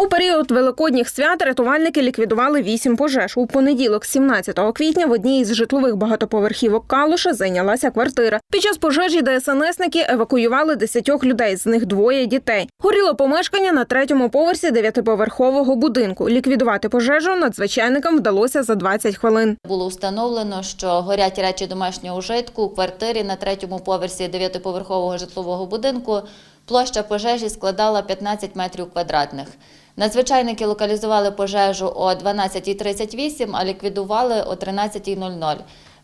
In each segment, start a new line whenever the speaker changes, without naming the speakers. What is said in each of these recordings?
У період великодніх свят рятувальники ліквідували вісім пожеж. У понеділок, 17 квітня, в одній із житлових багатоповерхівок Калуша зайнялася квартира. Під час пожежі ДСНСники евакуювали десятьох людей, з них двоє дітей. Горіло помешкання на третьому поверсі дев'ятиповерхового будинку. Ліквідувати пожежу надзвичайникам вдалося за 20 хвилин.
Було встановлено, що горять речі домашнього ужитку у квартирі на третьому поверсі дев'ятиповерхового житлового будинку. Площа пожежі складала 15 метрів квадратних. Надзвичайники локалізували пожежу о 12.38, а ліквідували о 13.00.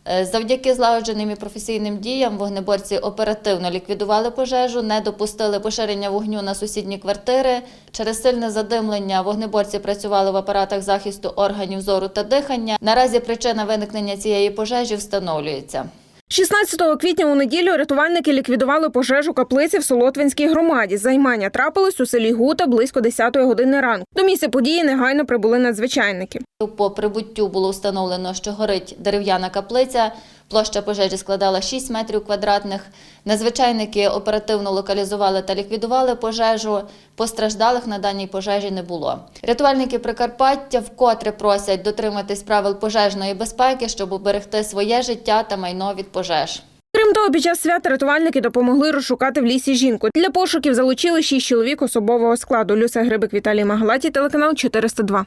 Е, Завдяки злагодженим і професійним діям вогнеборці оперативно ліквідували пожежу, не допустили поширення вогню на сусідні квартири. Через сильне задимлення вогнеборці працювали в апаратах захисту органів зору та дихання. Наразі причина виникнення цієї пожежі встановлюється.
16 квітня у неділю рятувальники ліквідували пожежу каплиці в Солотвинській громаді. Займання трапилось у селі Гута близько 10 години ранку. До місця події негайно прибули надзвичайники.
По прибуттю було встановлено, що горить дерев'яна каплиця. Площа пожежі складала 6 метрів квадратних. Надзвичайники оперативно локалізували та ліквідували пожежу. Постраждалих на даній пожежі не було. Рятувальники Прикарпаття вкотре просять дотриматись правил пожежної безпеки, щоб уберегти своє життя та майно від пожеж.
Крім того, під час свят рятувальники допомогли розшукати в лісі жінку. Для пошуків залучили шість чоловік особового складу. Люся Грибик, Віталій Магалаті, телеканал 402.